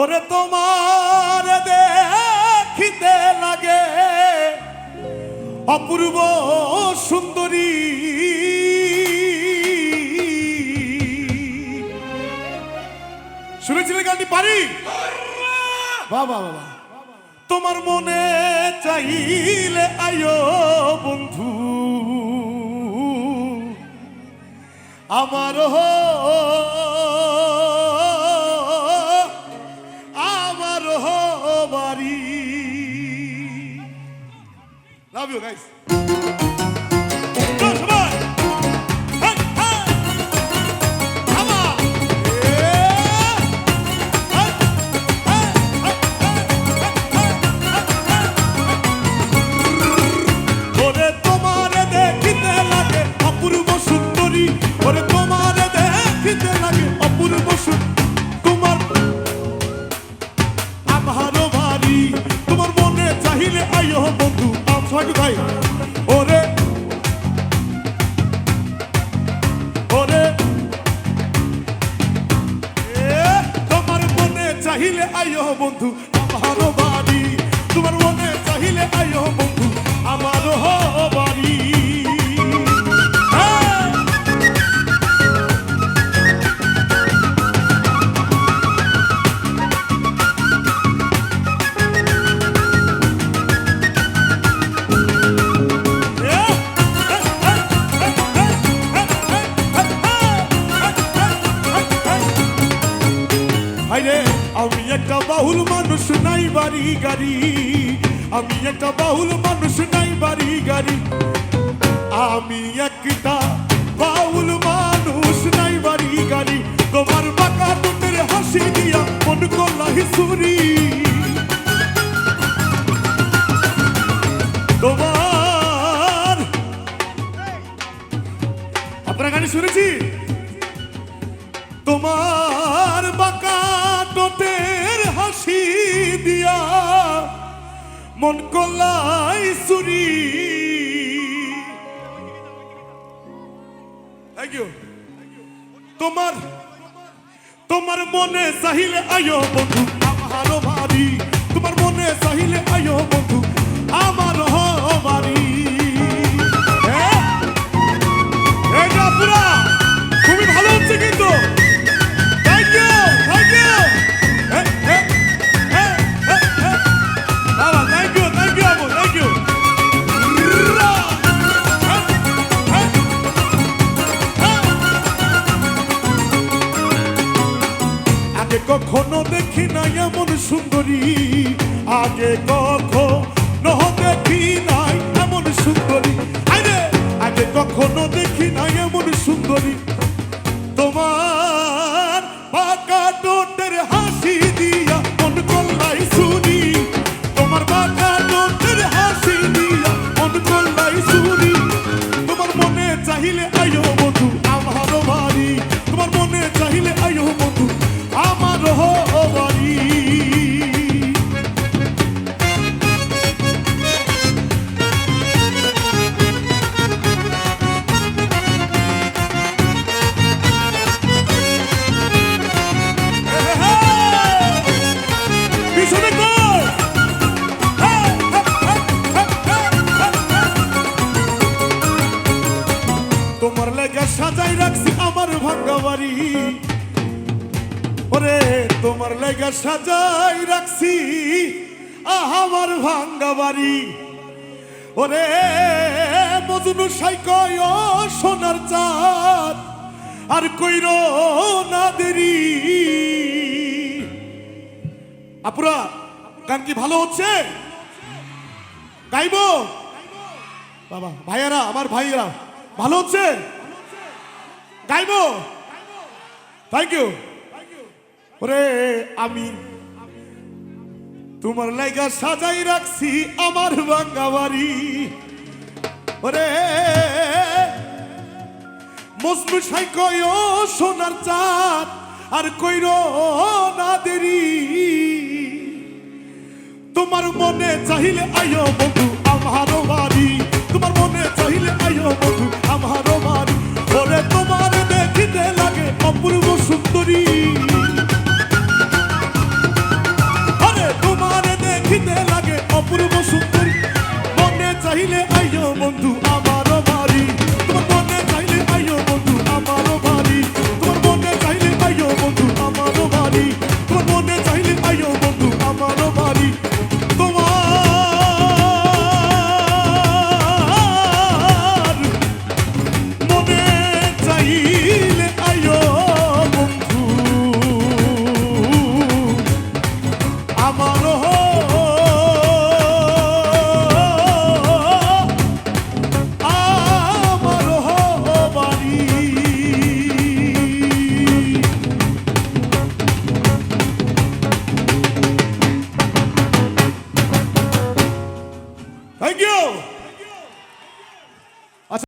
ওরে তোমার দেখিতে লাগে। অপূর্ব সুন্দরী। শুনেছিলেন গানটি? পারি? বাবা বাবা তোমার মনে চাইলে আয়ো বন্ধু। আমার hey, hey, ওরে তোমার দেখিতে লাগে অপূর্ব সুন্দরী ওরে ওরে ওরে তোমার মনে চাহিলে আইও বন্ধু আমি একটা বাহুল মানুষ, নাই বাড়ি গাড়ি। আমি একটা বাহুল মানুষ, নাই বাড়ি গাড়ি। আমি একটা বাউল মানুষ, নাই বাড়ি গাড়ি। তোমার বাঁকা দুটের হাসি দিয়া মন করলা হিসুরি। তোমার আপনার গাড়ি শুনেছি? তোমার মন কলাই সুরি। তোমার তোমার মনে চাহিলে আয়ো বন্ধু আমারও ভারী। তোমার মনে চাহিলে আয়ো বন্ধু। কখনো দেখি নাই এমন সুন্দরী। আগে কখনো দেখি নাই এমন সুন্দরী। আগে কখনো দেখি নাই এমন সুন্দরী। সাজাই রাখছি আমার ভাঙ্গা বাড়ি। ওরে, তোমার লেগে সাজাই রাখছি আমার ভাঙ্গা বাড়ি। ওরে, মজনু সাইকয় সোনার চাঁদ, আর কইর না দেরি। আপুরা, গান কি ভালো হচ্ছে? গাইবো? বাবা, ভাইয়েরা, আমার ভাইয়েরা, ভালো হচ্ছে? গাইবো থ্যাংক ইউ ওরে আমি তোমার লাইগা সাজাই রাখছি আমার ভাঙ্গা বাড়ি। ওরে, মজনু সাইকয় ও সোনার চাঁদ আর কইর না দেরি। তোমার মনে চাহিলে আয়ো বন্ধু আমারও বাড়ি। তোমার মনে চাহিলে আয়ো বন্ধু দেখিতে আমানো